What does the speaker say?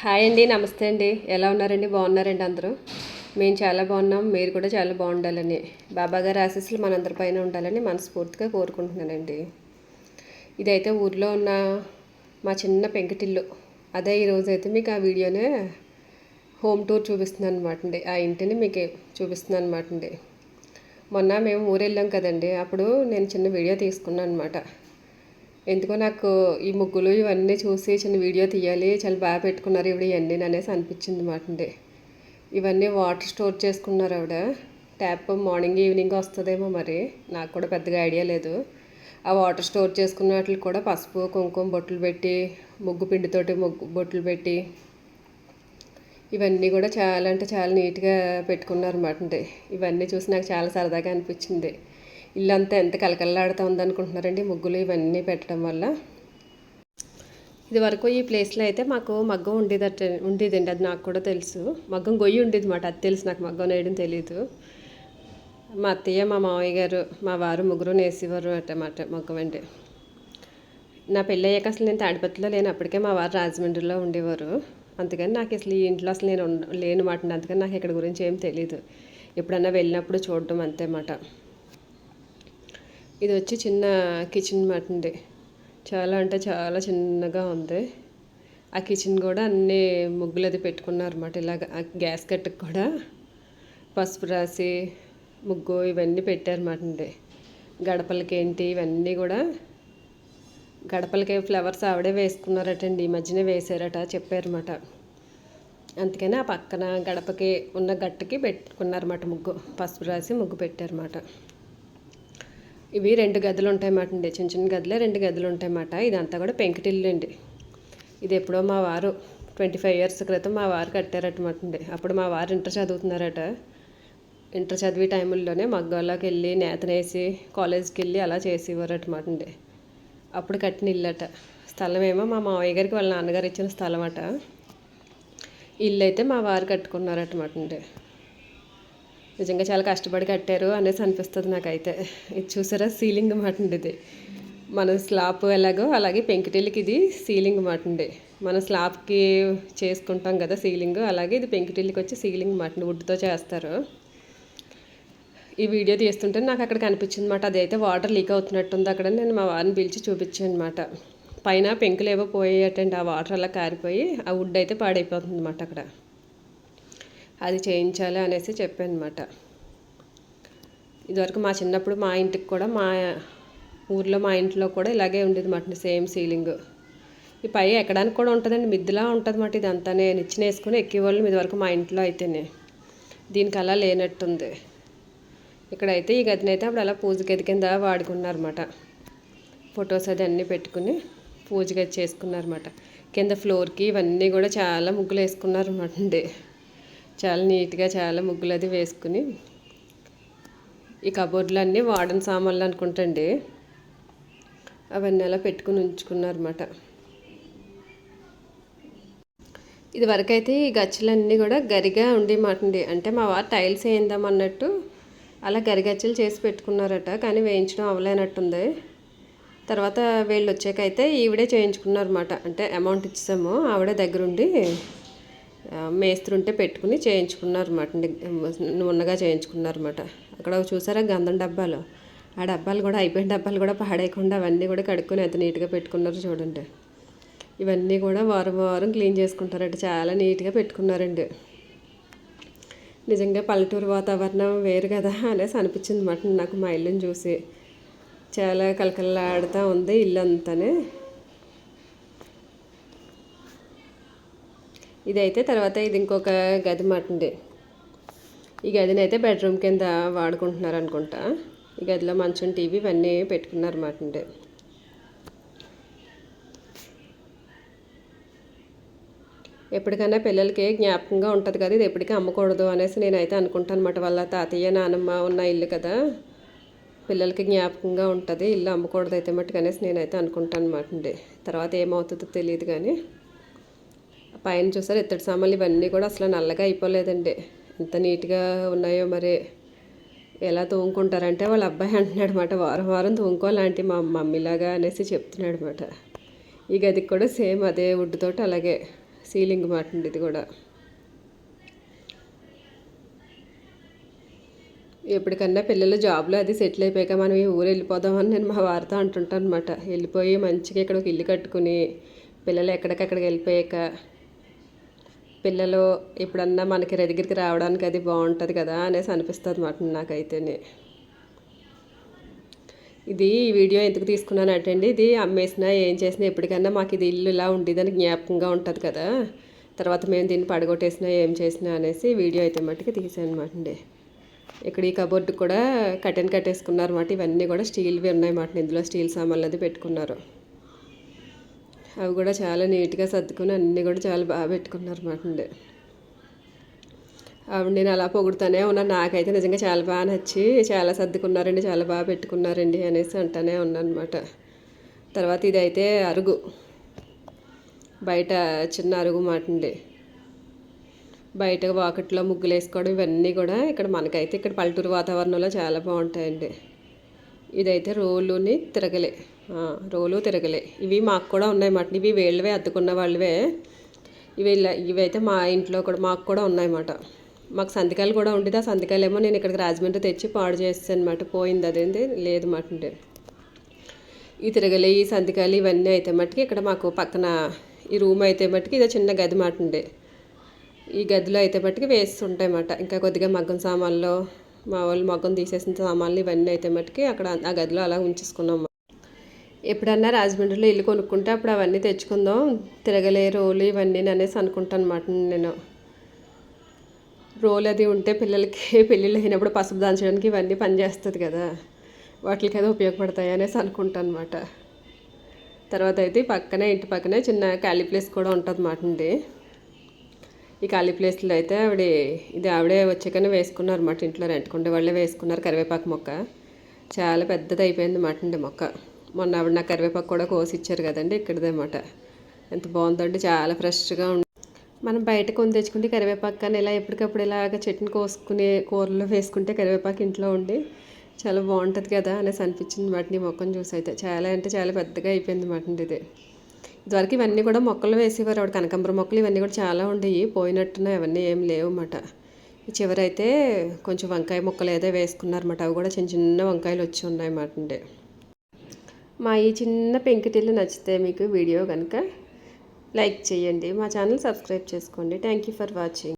Hi అండి నమస్తే అండి. ఎలా ఉన్నారండి? బాగున్నారండి అందరూ? మేము చాలా బాగున్నాం. మీరు కూడా చాలా బాగుండాలని. బాబా గారి ఆశీస్సులు మనందరి పైన ఉండాలని మనస్ఫూర్తిగా కోరుకుంటున్నానండి. ఇదైతే ఊర్లో ఉన్న మా చిన్న పెంకుటిల్లు. అదే ఈరోజు అయితే మీకు ఆ వీడియోనే హోమ్ టూర్ చూపిస్తున్నాను అనమాట అండి. ఆ ఇంటిని మీకు చూపిస్తున్నాను అనమాట అండి. మొన్న మేము ఊరు వెళ్ళాం కదండి. అప్పుడు నేను చిన్న వీడియో తీసుకున్నాను అనమాట ఎందుకో నాకు ఈ ముగ్గులు ఇవన్నీ చూసి చిన్న వీడియో తీయాలి చాలా బాగా పెట్టుకున్నారు ఇవి ఇవన్నీ అనేసి అనిపించింది మాటండి ఇవన్నీ వాటర్ స్టోర్ చేసుకున్నారు ఆవిడ. ట్యాప్ మార్నింగ్ ఈవినింగ్ వస్తుందేమో మరి. నాకు కూడా పెద్దగా ఐడియా లేదు. ఆ వాటర్ స్టోర్ చేసుకున్న వాటికి కూడా పసుపు కుంకుమ బొట్లు పెట్టి ముగ్గు పిండితోటి ముగ్గు బొట్లు పెట్టి ఇవన్నీ కూడా చాలా అంటే చాలా నీట్గా పెట్టుకున్నారు అనమాట ఇవన్నీ చూసి నాకు చాలా సరదాగా అనిపించింది. ఇల్లంతా ఎంత కలకల్లాడుతూ ఉందనుకుంటున్నారండి ముగ్గులు ఇవన్నీ పెట్టడం వల్ల? ఇది వరకు ఈ ప్లేస్లో అయితే మాకు మగ్గం ఉండేదట ఉండేదండి అది నాకు కూడా తెలుసు. మగ్గం గొయ్యి ఉండేది మాట అది తెలుసు నాకు మగ్గం వేయడం తెలియదు మా అత్తయ్య మా మామయ్య గారు మా వారు ముగ్గురు నేసేవారు అన్నమాట మగ్గం అంటే. నా పెళ్ళి అయ్యాక అసలు నేను తాడిపత్రిలో లేను అప్పటికే మా వారు రాజమండ్రిలో ఉండేవారు. అందుకని నాకు అసలు ఈ ఇంట్లో అసలు నేను లేను మాట అందుకని నాకు ఇక్కడ గురించి ఏం తెలియదు ఎప్పుడన్నా వెళ్ళినప్పుడు చూడడం అంతేమాట ఇది వచ్చి చిన్న కిచెన్ మాట అండి చాలా అంటే చాలా చిన్నగా ఉంది. ఆ కిచెన్ కూడా అన్ని ముగ్గులు అది పెట్టుకున్నారన్నమాట. ఇలాగ గ్యాస్ కట్టుకు కూడా పసుపు రాసి ముగ్గు ఇవన్నీ పెట్టారన్నమాట అండి గడపలకి ఏంటి ఇవన్నీ కూడా గడపలకి ఫ్లవర్స్ ఆవిడే వేసుకున్నారటండి. ఈ మధ్యనే వేసారట చెప్పారన్నమాట. అందుకని ఆ పక్కన గడపకి ఉన్న గట్టుకి పెట్టుకున్నారన్నమాట ముగ్గు. పసుపు రాసి ముగ్గు పెట్టారన్నమాట. ఇవి రెండు గదులు ఉంటాయన్నమాట అండి. చిన్న చిన్న గదులే రెండు గదులు ఉంటాయన్నమాట. ఇదంతా కూడా పెంకుటిల్లు అండి. ఇది ఎప్పుడో మా వారు ట్వంటీ ఫైవ్ ఇయర్స్ క్రితం మా వారు కట్టారటమాట అండి. అప్పుడు మా వారు ఇంటర్ చదువుతున్నారట. ఇంటర్ చదివే టైంలోనే మగ్గంలోకి వెళ్ళి నేతనేసి కాలేజ్కి వెళ్ళి అలా చేసేవారటమాట అండి. అప్పుడు కట్టిన ఇల్లట. స్థలం ఏమో మా మావయ్య గారికి వాళ్ళ నాన్నగారు ఇచ్చిన స్థలం అట ఇల్లు అయితే మా వారు కట్టుకున్నారటమాట అండి. నిజంగా చాలా కష్టపడి కట్టారు అనేసి అనిపిస్తుంది నాకైతే. ఇది చూసారా? సీలింగ్ మాట ఇది. మన స్లాబ్ ఎలాగో అలాగే పెంకిటిల్లికి ఇది సీలింగ్ మాట అండి మన స్లాబ్కి చేసుకుంటాం కదా సీలింగ్ అలాగే ఇది పెంకిటిల్లికి వచ్చి సీలింగ్ మాట వుడ్తో చేస్తారు. ఈ వీడియో తీస్తుంటే నాకు అక్కడ కనిపించింది అనమాట అదైతే వాటర్ లీక్ అవుతున్నట్టుంది అక్కడ. నేను మా వారిని పిలిచి చూపించాను అనమాట పైన పెంకులు ఏవో పోయేటండి ఆ వాటర్ అలా కారిపోయి ఆ వుడ్ అయితే పాడైపోతుంది అనమాట అక్కడ. అది చేయించాలి అనేసి చెప్పాను అనమాట ఇదివరకు మా చిన్నప్పుడు మా ఇంటికి కూడా మా ఊర్లో మా ఇంట్లో కూడా ఇలాగే ఉండేది మాట సేమ్ సీలింగ్. ఈ పై ఎక్కడానికి కూడా ఉంటుందండి మిద్దిలా ఉంటుంది మాట నేను ఇచ్చిన వేసుకుని ఎక్కేవాళ్ళం ఇదివరకు మా ఇంట్లో అయితేనే. దీనికి అలా లేనట్టుంది. ఇక్కడైతే ఈ గదిని అయితే అప్పుడు అలా పూజ గది కింద వాడుకున్నారన్నమాట ఫొటోస్ అది అన్నీ పెట్టుకుని పూజ గది చేసుకున్నారన్నమాట కింద ఫ్లోర్కి ఇవన్నీ కూడా చాలా ముగ్గులు వేసుకున్నారన్నమాట అండి. చాలా నీట్గా చాలా ముగ్గులు అది వేసుకుని ఈ కబోర్డ్లు అన్నీ వాడని సామాన్లు అనుకుంటండి. అవన్నీ అలా పెట్టుకుని ఉంచుకున్నారన్నమాట. ఇది వరకైతే ఈ గచ్చులన్నీ కూడా గరిగా ఉండేమాటండి. అంటే మా వారు టైల్స్ వేయిందామన్నట్టు అలా గరిగచ్చలు చేసి పెట్టుకున్నారట కానీ వేయించడం అవ్వలేనట్టుంది. తర్వాత వీళ్ళు వచ్చాకైతే ఈవిడే చేయించుకున్నారన్నమాట. అంటే అమౌంట్ ఇచ్చాము ఆవిడే దగ్గరుండి మేస్త్రుంటే పెట్టుకుని చేయించుకున్నారన్నమాట. చేయించుకున్నారు చేయించుకున్నారన్నమాట. అక్కడ చూసారా గంధం డబ్బాలు? ఆ డబ్బాలు కూడా అయిపోయిన డబ్బాలు కూడా పాడేయకుండా అవన్నీ కూడా కడుక్కొని ఎంత నీట్గా పెట్టుకున్నారు చూడండి. ఇవన్నీ కూడా వారం వారం క్లీన్ చేసుకుంటారంటే. చాలా నీట్గా పెట్టుకున్నారండి. నిజంగా పల్లెటూరు వాతావరణం వేరు కదా అనేసి అనిపించింది అనమాట నాకు మా ఇల్లుని చూసి. చాలా కలకల్లాడుతూ ఉంది ఇల్లు అంతానే ఇదైతే తర్వాత ఇది ఇంకొక గది మటండి ఈ గదిని అయితే బెడ్రూమ్ కింద వాడుకుంటున్నారు అనుకుంటా. ఈ గదిలో మంచం టీవీ ఇవన్నీ పెట్టుకున్నారు మాటండి ఎప్పటికైనా పిల్లలకి జ్ఞాపకంగా ఉంటుంది కదా ఇది ఎప్పటికీ అమ్మకూడదు అనేసి నేనైతే అనుకుంటాను అనమాట వాళ్ళ తాతయ్య నానమ్మ ఉన్న ఇల్లు కదా పిల్లలకి జ్ఞాపకంగా ఉంటుంది ఇల్లు అమ్మకూడదు అయితే మట్టుకు అనేసి నేనైతే అనుకుంటాను అనమాట అండి తర్వాత ఏమవుతుందో తెలియదు కానీ. పైన చూసారు ఇత్తడి సామాన్లు ఇవన్నీ కూడా అసలు నల్లగా అయిపోలేదండి. ఎంత నీట్గా ఉన్నాయో మరి. ఎలా తోముకుంటారంటే వాళ్ళ అబ్బాయి అంటున్నాడు అనమాట వారం వారం తోముకోవాలంటే మా మమ్మీలాగా అనేసి చెప్తున్నాడు అనమాట ఈ గదికి కూడా సేమ్ అదే వుడ్ తోటి అలాగే సీలింగ్ మాట అండి ఇది కూడా. ఎప్పటికన్నా పిల్లలు జాబ్లో అది సెటిల్ అయిపోయాక మనం ఈ ఊరు వెళ్ళిపోదామని నేను మా వారితో అంటుంటాను అనమాట వెళ్ళిపోయి మంచిగా ఇక్కడ ఒక ఇల్లు కట్టుకుని పిల్లలు ఎక్కడికక్కడికి వెళ్ళిపోయాక పిల్లలు ఇప్పుడన్నా మనకి దగ్గరికి రావడానికి అది బాగుంటుంది కదా అనేసి అనిపిస్తుంది అన్నమాట నాకైతేనే. ఇది ఈ వీడియో ఎందుకు తీసుకున్నానంటండి ఇది అమ్మేసినా ఏం చేసినా ఎప్పటికన్నా మాకు ఇది ఇల్లు ఇలా ఉండేదని జ్ఞాపకంగా ఉంటుంది కదా. తర్వాత మేము దీన్ని పడగొట్టేసినా ఏం చేసినా అనేసి వీడియో అయితే మట్టుకు తీసాను అనమాట అండి. ఇక్కడ ఈ కబోర్డ్ కూడా కటెన్ కట్టేసుకున్నారు అన్నమాట ఇవన్నీ కూడా స్టీల్వి ఉన్నాయన్నమాట ఇందులో స్టీల్ సామాన్లు అది పెట్టుకున్నారు. అవి కూడా చాలా నీట్గా సర్దుకుని అన్నీ కూడా చాలా బాగా పెట్టుకున్నారు అనమాట అండి ఆవిడ నేను అలా పొగుడుతూనే ఉన్నాను నాకైతే నిజంగా చాలా బాగా నచ్చి చాలా సర్దుకున్నారండి చాలా బాగా పెట్టుకున్నారండి అనేసి అంటానే ఉన్నాను అనమాట తర్వాత ఇదైతే అరుగు బయట చిన్న అరుగు మాట అండి. బయట వాకట్లో ముగ్గులు వేసుకోవడం ఇవన్నీ కూడా ఇక్కడ మనకైతే ఇక్కడ పల్లెటూరు వాతావరణంలో చాలా బాగుంటాయండి. ఇదైతే రోలుని తిరగలే. రోలు తిరగలే. ఇవి మాకు కూడా ఉన్నాయన్నమాట ఇవి వేళ్ళవే అద్దుకున్న వాళ్ళవే. ఇవి ఇవైతే మా ఇంట్లో కూడా మాకు కూడా ఉన్నాయన్నమాట. మాకు సంతకాలు కూడా ఉండేది. ఆ సంతకాలు ఏమో నేను ఇక్కడికి రాజమండ్రి తెచ్చి పాడు చేస్తాను అనమాట పోయింది అదేంటి లేదు మాట అంటే. ఈ తిరగలే ఈ సంతకాలు ఇవన్నీ అయితే మట్టుకి ఇక్కడ మాకు పక్కన ఈ రూమ్ అయితే మట్టుకి ఇదో చిన్న గది మాట ఉండే ఈ గదిలో అయితే మట్టుకి వేస్తుంటాయి అన్నమాట. ఇంకా కొద్దిగా మగ్గం సామాన్లు మా వాళ్ళు మగ్గం తీసేసిన సామాన్లు ఇవన్నీ అయితే మట్టుకి అక్కడ ఆ గదిలో అలా ఉంచేసుకున్నాం ఎప్పుడన్నా రాజమండ్రిలో ఇల్లు కొనుక్కుంటే అప్పుడు అవన్నీ తెచ్చుకుందాం. తిరగలే రోలు ఇవన్నీ అనేసి అనుకుంటాను అనమాట నేను. రోలు అది ఉంటే పిల్లలకి పెళ్ళిళ్ళు అయినప్పుడు పసుపు దాంచడానికి ఇవన్నీ పనిచేస్తుంది కదా. వాటికి అది ఉపయోగపడతాయి అనేసి అనుకుంటాను అనమాట తర్వాత అయితే పక్కనే ఇంటి పక్కనే చిన్న ఖాళీ ప్లేస్ కూడా ఉంటుంది అనమాట అండి. ఈ ఖాళీ ప్లేస్లో అయితే ఆవిడ ఇది ఆవిడే వచ్చాకనే వేసుకున్నారు అనమాట ఇంట్లో రెంట్కుండే వాళ్ళే వేసుకున్నారు కరివేపాకు మొక్క. చాలా పెద్దది అయిపోయింది అనమాట అండి మొక్క. మొన్న ఆవిడ నా కరివేపాకు కూడా కోసి ఇచ్చారు కదండి ఇక్కడిదనమాట ఎంత బాగుందండి చాలా ఫ్రెష్గా ఉంది మనం బయట కొని తెచ్చుకుంటే కరివేపాకు కానీ ఇలా ఎప్పటికప్పుడు ఇలాగ చెట్టుని కోసుకునే కూరలో వేసుకుంటే కరివేపాకు ఇంట్లో ఉండి చాలా బాగుంటుంది కదా అనేసి అనిపించింది వాటిని మొక్కను చూసి అయితే. చాలా అంటే చాలా పెద్దగా అయిపోయింది మాట ఇది. ఇదివరకు ఇవన్నీ కూడా మొక్కలు వేసేవారు ఆవిడ. కనకాంబర మొక్కలు ఇవన్నీ కూడా చాలా ఉండేవి పోయినట్టున్నాయి అవన్నీ ఏం లేవు అన్నమాట. ఈ చివరైతే కొంచెం వంకాయ మొక్కలు ఏదో వేసుకున్నారన్నమాట. అవి కూడా చిన్న చిన్న వంకాయలు వచ్చి ఉన్నాయి అన్నమాట మా ఈ చిన్న పెంకిటిల్లు నచ్చితే మీకు వీడియో కనుక లైక్ చేయండి. మా ఛానల్ సబ్స్క్రైబ్ చేసుకోండి. Thank you for watching